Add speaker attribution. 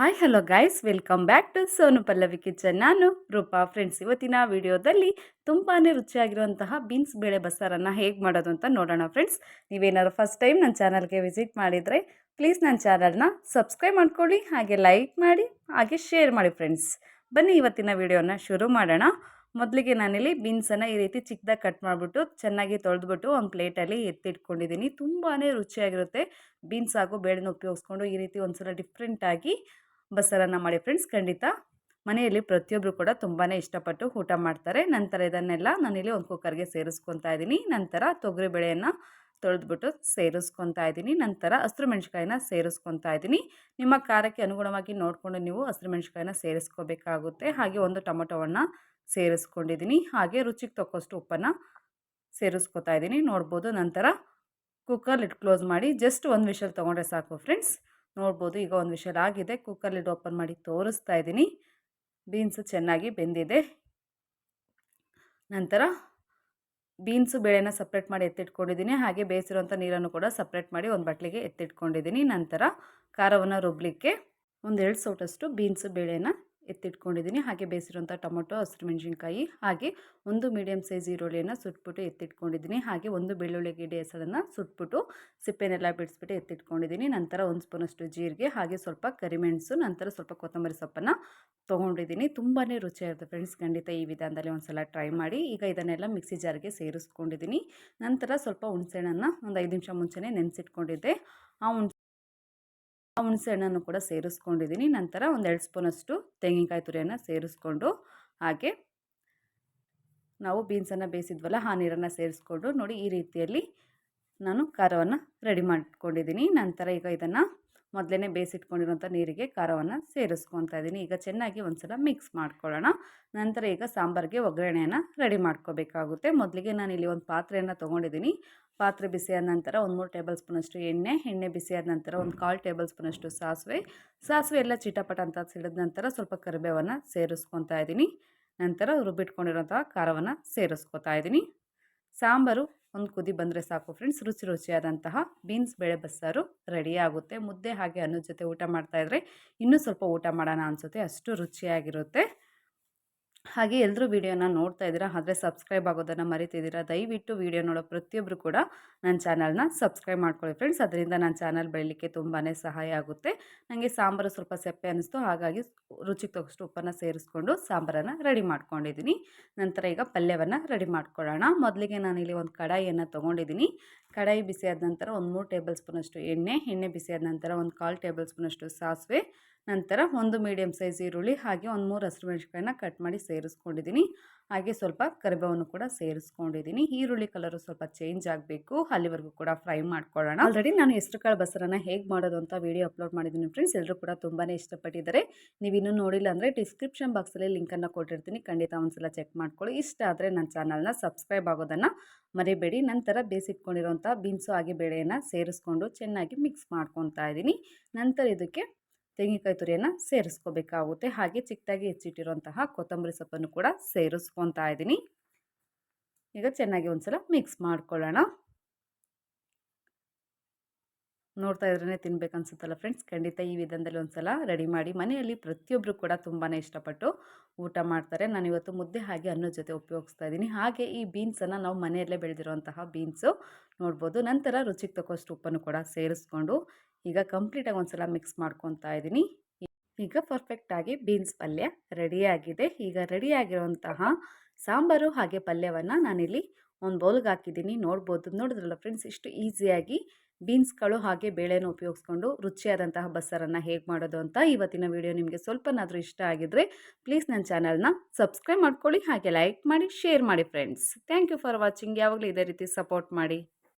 Speaker 1: Hi hello guys welcome back to Sonu Pallavi kitchen ನಾನು Rupa. Friends ಇವತ್ತಿನ ವಿಡಿಯೋದಲ್ಲಿ ತುಂಬಾ ರುಚಿಯಾಗಿರುವಂತಹ ಬೀನ್ಸ್ ಬೇಳೆ ಬಸ್ಸಾರನ್ನು ಹೇಗೆ ಮಾಡೋದು ಅಂತ ನೋಡೋಣ ಫ್ರೆಂಡ್ಸ್ ನೀವೇನಾದ್ರು ಫಸ್ಟ್ ಟೈಮ್ ನನ್ನ ಚಾನಲ್ಗೆ ವಿಸಿಟ್ ಮಾಡಿದರೆ ಪ್ಲೀಸ್ ನನ್ನ ಚಾನಲ್ನ ಸಬ್ಸ್ಕ್ರೈಬ್ ಮಾಡ್ಕೊಳ್ಳಿ, ಹಾಗೆ ಲೈಕ್ ಮಾಡಿ, ಹಾಗೆ ಶೇರ್ ಮಾಡಿ ಫ್ರೆಂಡ್ಸ್ ಬನ್ನಿ, ಇವತ್ತಿನ ವಿಡಿಯೋನ ಶುರು ಮಾಡೋಣ. ಮೊದಲಿಗೆ ನಾನಿಲ್ಲಿ ಬೀನ್ಸನ್ನು ಈ ರೀತಿ ಚಿಕ್ಕದಾಗಿ ಕಟ್ ಮಾಡಿಬಿಟ್ಟು ಚೆನ್ನಾಗಿ ತೊಳೆದ್ಬಿಟ್ಟು ಒಂದು ಪ್ಲೇಟಲ್ಲಿ ಎತ್ತಿಟ್ಕೊಂಡಿದ್ದೀನಿ. ತುಂಬಾ ರುಚಿಯಾಗಿರುತ್ತೆ. ಬೀನ್ಸ್ ಹಾಗೂ ಬೇಳೆನ ಉಪಯೋಗಿಸ್ಕೊಂಡು ಈ ರೀತಿ ಒಂದ್ಸಲ ಡಿಫ್ರೆಂಟಾಗಿ ಬಸ್ಸಾರನ್ನು ಮಾಡಿ ಫ್ರೆಂಡ್ಸ್ ಖಂಡಿತ ಮನೆಯಲ್ಲಿ ಪ್ರತಿಯೊಬ್ಬರು ಕೂಡ ತುಂಬಾ ಇಷ್ಟಪಟ್ಟು ಊಟ ಮಾಡ್ತಾರೆ. ನಂತರ ಇದನ್ನೆಲ್ಲ ನಾನಿಲ್ಲಿ ಒಂದು ಕುಕ್ಕರ್ಗೆ ಸೇರಿಸ್ಕೊತಾ ಇದ್ದೀನಿ. ನಂತರ ತೊಗರಿ ಬೇಳೆಯನ್ನು ತೊಳೆದ್ಬಿಟ್ಟು ಸೇರಿಸ್ಕೊತಾ ಇದ್ದೀನಿ. ನಂತರ ಹಸಿರು ಮೆಣಸಿಕಾಯಿನ ಸೇರಿಸ್ಕೊತಾ ಇದ್ದೀನಿ. ನಿಮ್ಮ ಖಾರಕ್ಕೆ ಅನುಗುಣವಾಗಿ ನೋಡಿಕೊಂಡು ನೀವು ಹಸಿರು ಮೆಣಸಿಕಾಯಿನ ಸೇರಿಸ್ಕೋಬೇಕಾಗುತ್ತೆ. ಹಾಗೆ ಒಂದು ಟೊಮೊಟೊವನ್ನು ಸೇರಿಸ್ಕೊಂಡಿದ್ದೀನಿ. ಹಾಗೆ ರುಚಿಗೆ ತಕ್ಕಷ್ಟು ಉಪ್ಪನ್ನು ಸೇರಿಸ್ಕೊತಾ ಇದ್ದೀನಿ. ನೋಡ್ಬೋದು. ನಂತರ ಕುಕ್ಕರ್ ಲಿಡ್ ಕ್ಲೋಸ್ ಮಾಡಿ ಜಸ್ಟ್ ಒಂದು ವಿಷಲ್ ತೊಗೊಂಡ್ರೆ ಸಾಕು ಫ್ರೆಂಡ್ಸ್ ನೋಡ್ಬೋದು. ಈಗ ಒಂದು ವಿಷಲ್ ಆಗಿದೆ. ಕುಕ್ಕರ್ ಲಿಡ್ ಓಪನ್ ಮಾಡಿ ತೋರಿಸ್ತಾ ಇದ್ದೀನಿ. ಬೀನ್ಸು ಚೆನ್ನಾಗಿ ಬೆಂದಿದೆ. ನಂತರ ಬೀನ್ಸು ಬೇಳೆನ ಸಪ್ರೇಟ್ ಮಾಡಿ ಎತ್ತಿಟ್ಕೊಂಡಿದ್ದೀನಿ. ಹಾಗೆ ಬೇಯಿಸಿರುವಂಥ ನೀರನ್ನು ಕೂಡ ಸಪ್ರೇಟ್ ಮಾಡಿ ಒಂದು ಬಟ್ಲಿಗೆ ಎತ್ತಿಟ್ಕೊಂಡಿದ್ದೀನಿ. ನಂತರ ಖಾರವನ್ನು ರುಬ್ಲಿಕ್ಕೆ ಒಂದು ಎರಡು ಸೌಟಷ್ಟು ಬೀನ್ಸು ಬೇಳೆನ ಎತ್ತಿಟ್ಕೊಂಡಿದ್ದೀನಿ. ಹಾಗೆ ಬೇಯಿಸಿರುವಂಥ ಟೊಮೊಟೊ, ಹಸಿರು ಮೆಣಸಿನ್ಕಾಯಿ, ಹಾಗೆ ಒಂದು ಮೀಡಿಯಮ್ ಸೈಜ್ ಈರುಳ್ಳಿಯನ್ನು ಸುಟ್ಬಿಟ್ಟು ಎತ್ತಿಟ್ಕೊಂಡಿದ್ದೀನಿ. ಹಾಗೆ ಒಂದು ಬೆಳ್ಳುಳ್ಳಿ ಗಿಡ ಹೆಸರನ್ನು ಸುಟ್ಬಿಟ್ಟು ಸಿಪ್ಪೆನೆಲ್ಲ ಬಿಡಿಸ್ಬಿಟ್ಟು ಎತ್ತಿಟ್ಕೊಂಡಿದ್ದೀನಿ. ನಂತರ ಒಂದು ಸ್ಪೂನಷ್ಟು ಜೀರಿಗೆ, ಹಾಗೆ ಸ್ವಲ್ಪ ಕರಿಮೆಣಸು, ನಂತರ ಸ್ವಲ್ಪ ಕೊತ್ತಂಬರಿ ಸೊಪ್ಪನ್ನು ತೊಗೊಂಡಿದ್ದೀನಿ. ತುಂಬಾ ರುಚಿಯಾಗಿರುತ್ತೆ ಫ್ರೆಂಡ್ಸ್. ಖಂಡಿತ ಈ ವಿಧಾನದಲ್ಲಿ ಒಂದು ಸಲ ಟ್ರೈ ಮಾಡಿ. ಈಗ ಇದನ್ನೆಲ್ಲ ಮಿಕ್ಸಿ ಜಾರ್ಗೆ ಸೇರಿಸ್ಕೊಂಡಿದ್ದೀನಿ. ನಂತರ ಸ್ವಲ್ಪ ಹುಣಸೆಹಣ್ಣನ್ನು ಒಂದು ಐದು ನಿಮಿಷ ಮುಂಚೆನೇ ನೆನೆಸಿಟ್ಕೊಂಡಿದ್ದೆ. ಆ ಹುಣಸೆ ಹುಣಸೆ ಹಣ್ಣನ್ನು ಕೂಡ ಸೇರಿಸ್ಕೊಂಡಿದ್ದೀನಿ. ನಂತರ ಒಂದು ಎರಡು ಸ್ಪೂನಷ್ಟು ತೆಂಗಿನಕಾಯಿ ತುರಿಯನ್ನು ಸೇರಿಸ್ಕೊಂಡು ಹಾಗೆ ನಾವು ಬೀನ್ಸನ್ನು ಬೇಯಿಸಿದ್ವಲ್ಲ, ಆ ನೀರನ್ನು ಸೇರಿಸ್ಕೊಂಡು ನೋಡಿ ಈ ರೀತಿಯಲ್ಲಿ ನಾನು ಖಾರವನ್ನು ರೆಡಿ ಮಾಡ್ಕೊಂಡಿದ್ದೀನಿ. ನಂತರ ಈಗ ಇದನ್ನು ಮೊದಲೇ ಬೇಯಿಸಿಟ್ಕೊಂಡಿರೋಂಥ ನೀರಿಗೆ ಖಾರವನ್ನು ಸೇರಿಸ್ಕೊತಾ ಇದ್ದೀನಿ. ಈಗ ಚೆನ್ನಾಗಿ ಒಂದು ಸಲ ಮಿಕ್ಸ್ ಮಾಡ್ಕೊಳ್ಳೋಣ. ನಂತರ ಈಗ ಸಾಂಬಾರಿಗೆ ಒಗ್ಗರಣೆಯನ್ನು ರೆಡಿ ಮಾಡ್ಕೋಬೇಕಾಗುತ್ತೆ. ಮೊದಲಿಗೆ ನಾನು ಇಲ್ಲಿ ಒಂದು ಪಾತ್ರೆಯನ್ನು ತೊಗೊಂಡಿದ್ದೀನಿ. ಪಾತ್ರೆ ಬಿಸಿಯಾದ ನಂತರ ಒಂದು ಮೂರು ಟೇಬಲ್ ಸ್ಪೂನಷ್ಟು ಎಣ್ಣೆ ಎಣ್ಣೆ ಬಿಸಿಯಾದ ನಂತರ ಒಂದು ಕಾಲು ಟೇಬಲ್ ಸ್ಪೂನಷ್ಟು ಸಾಸಿವೆ. ಸಾಸಿವೆ ಎಲ್ಲ ಚಿಟಪಟ ಅಂತ ಸಿಡಿದ ನಂತರ ಸ್ವಲ್ಪ ಕರಿಬೇವನ್ನು ಸೇರಿಸ್ಕೊತಾ ಇದ್ದೀನಿ. ನಂತರ ರುಬ್ಬಿಟ್ಕೊಂಡಿರೋಂಥ ಖಾರವನ್ನು ಸೇರಿಸ್ಕೊತಾ ಇದ್ದೀನಿ. ಸಾಂಬಾರು ಒಂದು ಕುದಿ ಬಂದರೆ ಸಾಕು ಫ್ರೆಂಡ್ಸ್ ರುಚಿ ರುಚಿಯಾದಂತಹ ಬೀನ್ಸ್ ಬೇಳೆ ಬಸ್ಸಾರು ರೆಡಿ ಆಗುತ್ತೆ. ಮುದ್ದೆ ಹಾಗೆ ಅನ್ನದ ಜೊತೆ ಊಟ ಮಾಡ್ತಾಯಿದ್ರೆ ಇನ್ನೂ ಸ್ವಲ್ಪ ಊಟ ಮಾಡೋಣ ಅನಿಸುತ್ತೆ. ಅಷ್ಟು ರುಚಿಯಾಗಿರುತ್ತೆ. ಹಾಗೆ ಎಲ್ಲರೂ ವೀಡಿಯೋನ ನೋಡ್ತಾ ಇದ್ದೀರಾ, ಆದರೆ ಸಬ್ಸ್ಕ್ರೈಬ್ ಆಗೋದನ್ನು ಮರಿತಿದ್ದೀರಾ, ದಯವಿಟ್ಟು ವೀಡಿಯೋ ನೋಡೋ ಪ್ರತಿಯೊಬ್ಬರು ಕೂಡ ನನ್ನ ಚಾನಲ್ನ ಸಬ್ಸ್ಕ್ರೈಬ್ ಮಾಡ್ಕೊಳ್ಳಿ ಫ್ರೆಂಡ್ಸ್. ಅದರಿಂದ ನನ್ನ ಚಾನಲ್ ಬೆಳಲಿಕ್ಕೆ ತುಂಬಾ ಸಹಾಯ ಆಗುತ್ತೆ. ನನಗೆ ಸಾಂಬಾರು ಸ್ವಲ್ಪ ಸೆಪ್ಪೆ ಅನ್ನಿಸ್ತು, ಹಾಗಾಗಿ ರುಚಿಗೆ ತಗೋಷ್ಟು ಉಪ್ಪನ್ನು ಸೇರಿಸ್ಕೊಂಡು ಸಾಂಬಾರನ್ನು ರೆಡಿ ಮಾಡ್ಕೊಂಡಿದ್ದೀನಿ. ನಂತರ ಈಗ ಪಲ್ಯವನ್ನು ರೆಡಿ ಮಾಡ್ಕೊಳ್ಳೋಣ. ಮೊದಲಿಗೆ ನಾನಿಲ್ಲಿ ಒಂದು ಕಡಾಯಿಯನ್ನು ತೊಗೊಂಡಿದ್ದೀನಿ. ಕಡಾಯಿ ಬಿಸಿಯಾದ ನಂತರ ಒಂದು ಮೂರು ಟೇಬಲ್ ಸ್ಪೂನಷ್ಟು ಎಣ್ಣೆ ಎಣ್ಣೆ ಬಿಸಿಯಾದ ನಂತರ ಒಂದು ಕಾಲು ಟೇಬಲ್ ಸ್ಪೂನಷ್ಟು ಸಾಸಿವೆ ನಂತರ ಒಂದು ಮೀಡಿಯಮ್ ಸೈಜ್ ಈರುಳ್ಳಿ ಹಾಗೆ ಒಂದು ಮೂರು ಹಸಿರು ಮೆಣಸಿನ್ಕಾಯಿನ ಕಟ್ ಮಾಡಿ ಸೇರಿಸ್ಕೊಂಡಿದ್ದೀನಿ. ಹಾಗೆ ಸ್ವಲ್ಪ ಕರಿಬೇವನ್ನು ಕೂಡ ಸೇರಿಸ್ಕೊಂಡಿದ್ದೀನಿ. ಈರುಳ್ಳಿ ಕಲರು ಸ್ವಲ್ಪ ಚೇಂಜ್ ಆಗಬೇಕು. ಅಲ್ಲಿವರೆಗೂ ಕೂಡ ಫ್ರೈ ಮಾಡ್ಕೊಳ್ಳೋಣ. ಆಲ್ರೆಡಿ ನಾನು ಹೆಸರು ಕಾಳು ಬಸರನ್ನು ಹೇಗೆ ಮಾಡೋದು ಅಂತ ವೀಡಿಯೋ ಅಪ್ಲೋಡ್ ಮಾಡಿದ್ದೀನಿ ಫ್ರೆಂಡ್ಸ್ ಎಲ್ಲರೂ ಕೂಡ ತುಂಬಾ ಇಷ್ಟಪಟ್ಟಿದ್ದಾರೆ. ನೀವಿನ್ನೂ ನೋಡಿಲ್ಲ ಅಂದರೆ ಡಿಸ್ಕ್ರಿಪ್ಷನ್ ಬಾಕ್ಸಲ್ಲಿ ಲಿಂಕನ್ನು ಕೊಟ್ಟಿರ್ತೀನಿ. ಖಂಡಿತ ಒಂದ್ಸಲ ಚೆಕ್ ಮಾಡ್ಕೊಳ್ಳಿ. ಇಷ್ಟ ಆದರೆ ನನ್ನ ಚಾನಲ್ನ ಸಬ್ಸ್ಕ್ರೈಬ್ ಆಗೋದನ್ನು ಮರಿಬೇಡಿ. ನಂತರ ಬೇಯಿಸಿಟ್ಕೊಂಡಿರೋಂಥ ಬೀನ್ಸು ಹಾಗೆ ಬೇಳೆಯನ್ನು ಸೇರಿಸ್ಕೊಂಡು ಚೆನ್ನಾಗಿ ಮಿಕ್ಸ್ ಮಾಡ್ಕೊತಾ ಇದ್ದೀನಿ. ನಂತರ ಇದಕ್ಕೆ ತೆಂಗಿನಕಾಯಿ ತುರಿಯನ್ನು ಸೇರಿಸ್ಕೋಬೇಕಾಗುತ್ತೆ. ಹಾಗೆ ಚಿಕ್ಕದಾಗಿ ಹೆಚ್ಚಿಟ್ಟಿರುವಂತಹ ಕೊತ್ತಂಬರಿ ಸೊಪ್ಪನ್ನು ಕೂಡ ಸೇರಿಸ್ಕೊತಾ ಇದ್ದೀನಿ. ಈಗ ಚೆನ್ನಾಗಿ ಒಂದ್ಸಲ ಮಿಕ್ಸ್ ಮಾಡ್ಕೊಳ್ಳೋಣ. ನೋಡ್ತಾ ಇದ್ರೇ ತಿನ್ಬೇಕು ಅನ್ಸುತ್ತಲ್ಲ ಫ್ರೆಂಡ್ಸ್ ಖಂಡಿತ ಈ ವಿಧಾನದಲ್ಲಿ ಒಂದು ಸಲ ರೆಡಿ ಮಾಡಿ ಮನೆಯಲ್ಲಿ ಪ್ರತಿಯೊಬ್ಬರು ಕೂಡ ತುಂಬಾ ಇಷ್ಟಪಟ್ಟು ಊಟ ಮಾಡ್ತಾರೆ. ನಾನು ಇವತ್ತು ಮುದ್ದೆ ಹಾಗೆ ಅನ್ನೋ ಜೊತೆ ಉಪಯೋಗಿಸ್ತಾ ಇದ್ದೀನಿ. ಹಾಗೆ ಈ ಬೀನ್ಸನ್ನು ನಾವು ಮನೆಯಲ್ಲೇ ಬೆಳೆದಿರುವಂತಹ ಬೀನ್ಸು ನೋಡ್ಬೋದು. ನಂತರ ರುಚಿಗೆ ತಕ್ಕಷ್ಟು ಉಪ್ಪನ್ನು ಕೂಡ ಸೇರಿಸ್ಕೊಂಡು ಈಗ ಕಂಪ್ಲೀಟಾಗಿ ಒಂದು ಸಲ ಮಿಕ್ಸ್ ಮಾಡ್ಕೊತಾ ಇದ್ದೀನಿ. ಈಗ ಪರ್ಫೆಕ್ಟಾಗಿ ಬೀನ್ಸ್ ಪಲ್ಯ ರೆಡಿಯಾಗಿದೆ ಈಗ ರೆಡಿಯಾಗಿರುವಂತಹ ಸಾಂಬಾರು ಹಾಗೆ ಪಲ್ಯವನ್ನು ನಾನಿಲ್ಲಿ ಒಂದು ಬೌಲ್ಗೆ ಹಾಕಿದ್ದೀನಿ. ನೋಡ್ಬೋದು. ನೋಡಿದ್ರಲ್ಲ ಫ್ರೆಂಡ್ಸ್, ಇಷ್ಟು ಈಸಿಯಾಗಿ ಬೀನ್ಸ್ಗಳು ಹಾಗೆ ಬೇಳೆನ ಉಪಯೋಗಿಸ್ಕೊಂಡು ರುಚಿಯಾದಂತಹ ಬಸ್ಸರನ್ನು ಹೇಗೆ ಮಾಡೋದು ಅಂತ ಇವತ್ತಿನ ವಿಡಿಯೋ ನಿಮಗೆ ಸ್ವಲ್ಪನಾದರೂ ಇಷ್ಟ ಆಗಿದ್ರೆ ಪ್ಲೀಸ್ ನನ್ನ ಚಾನಲ್ನ ಸಬ್ಸ್ಕ್ರೈಬ್ ಮಾಡ್ಕೊಳ್ಳಿ. ಹಾಗೆ ಲೈಕ್ ಮಾಡಿ, ಶೇರ್ ಮಾಡಿ friends. Thank you for watching. ಯಾವಾಗಲೂ ಇದೇ ರೀತಿ ಸಪೋರ್ಟ್ ಮಾಡಿ.